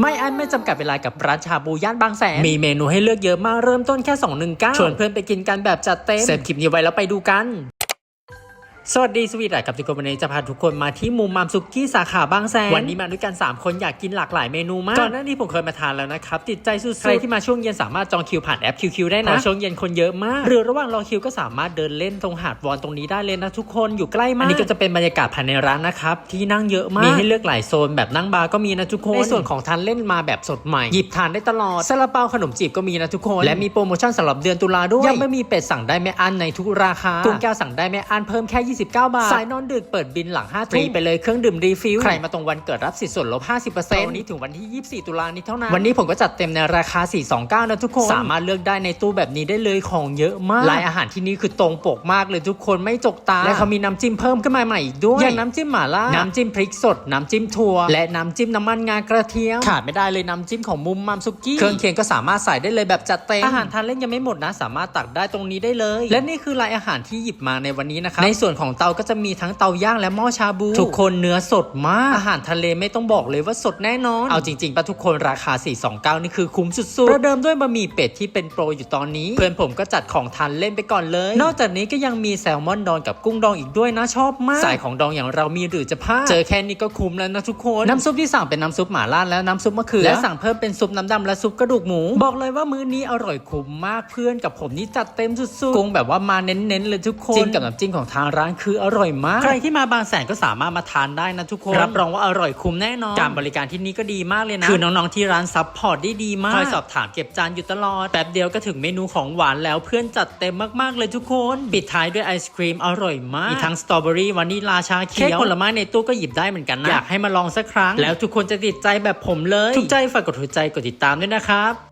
ไม่อันไม่จำกัดเวลากับร้านชาบูย่านบางแสน มีเมนูให้เลือกเยอะมากเริ่มต้นแค่ 219 ชวนเพื่อนไปกินกันแบบจัดเต็มเซฟคลิปนี้ไว้แล้วไปดูกัน สวัสดีสวีดักับทุกคนวันนี้จะพาทุกคนมาที่มุมมามซุกี้สาขาบางแสนวันนี้มาด้วยกัน 3 คนอยากกินหลากหลายเมนูมากก่อนหน้านี้ผมเคยมาทานแล้วนะครับ ติดใจสุดๆใครที่มาช่วงเย็นสามารถจองคิวผ่านแอป QQ ได้นะเพราะช่วงเย็นคนเยอะมาก หรือระหว่างรอคิวก็สามารถเดินเล่นตรงหาดวอนตรงนี้ได้เลยนะทุกคนอยู่ใกล้มากอันนี้ก็จะเป็นบรรยากาศภายในร้านนะครับที่นั่งเยอะมากมีให้เลือกหลายโซนแบบนั่งบาร์ก็มีนะทุกคนในส่วนของทานเล่นมาแบบสดใหม่หยิบทานได้ตลอดซาลาเปาขนมจีบก็มีนะทุกคน และมีโปรโมชั่นสำหรับเดือนตุลาด้วยยังไม่มีเป็ดสั่งได้ไม่อั้นในทุกราคากุ้งแก้วสั่งได้ไม่อั้นเพิ่มแค่29บาท สายนอนดึกเปิดบินหลัง5ทุ่มฟรีไปเลยเครื่องดื่มรีฟิล ใครมาตรงวันเกิดรับสิทธิ์ส่วนลด 50%วันนี้ถึงวันที่ 24 ตุลานี้เท่านั้น วันนี้ผมก็จัดเต็มในราคา 429 นะทุกคน สามารถเลือกได้ในตู้แบบนี้ได้เลยของเยอะมากรายอาหารที่นี่คือตรงปกมากเลยทุกคนไม่จกตา และเขามีน้ำจิ้มเพิ่มขึ้นมาใหม่อีกด้วย อย่างน้ำจิ้มหม่าล่า น้ำจิ้มพริกสด น้ำจิ้มถั่ว และน้ำจิ้มน้ำมันงากระเทียม ขาดไม่ได้เลยน้ำจิ้มของมุมมัมซุกี้ เครื่องเคียงก็สามารถใส่ได้เลยแบบจัดเต็ม อาหารทานเล่นยังไม่หมดนะ สามารถตักได้ตรงนี้ได้เลย และนี่คือรายอาหารที่หยิบมาในวันนี้นะครับ ในส่วนของเตาก็จะมีทั้งเตาย่างและหม้อชาบู ทุกคนเนื้อสดมาก อาหารทะเลไม่ต้องบอกเลยว่าสดแน่นอน เอาจริงๆปะทุกคนราคา 429 นี่คือคุ้มสุดๆประเดิมด้วยบะหมี่เป็ดที่เป็นโปรอยู่ตอนนี้ เพื่อนผมก็จัดของทานเล่นไปก่อนเลย นอกจากนี้ก็ยังมีแซลมอนดองกับกุ้งดองอีกด้วยนะชอบมากสายของดองอย่างเรามีหรือจะพลาดเจอแค่นี้ก็คุ้มแล้วนะทุกคนน้ำซุปที่สั่งเป็นน้ำซุปหม่าล่าแล้วน้ำซุปมะเขือและสั่งเพิ่มเป็นซุปน้ำดำและซุปกระดูกหมู บอกเลยว่ามื้อนี้อร่อยคุ้มมากเพื่อนกับผมนี่จัดเต็มสุดๆกุ้งแบบว่ามาเน้นๆเลยทุกคนจิ้มกับน้ำจิ้มของทางร้านคืออร่อยมาก ใครที่มาบางแสนก็สามารถมาทานได้นะทุกคน รับรองว่าอร่อยคุ้มแน่นอน การบริการที่นี่ก็ดีมากเลยนะ คือน้องๆที่ร้านซัพพอร์ตได้ดีมาก คอยสอบถามเก็บจานอยู่ตลอด แป๊บเดียวก็ถึงเมนูของหวานแล้วเพื่อนจัดเต็มมากๆเลยทุกคน ปิดท้ายด้วยไอศครีมอร่อยมากมีทั้งสตรอเบอรี่วานิลาชาเขียวเค้กผลไม้ในตู้ก็หยิบได้เหมือนกันนะอยากให้มาลองสักครั้ง แล้วทุกคนจะติดใจแบบผมเลย ถูกใจฝากกดหัวใจกดติดตามด้วยนะครับ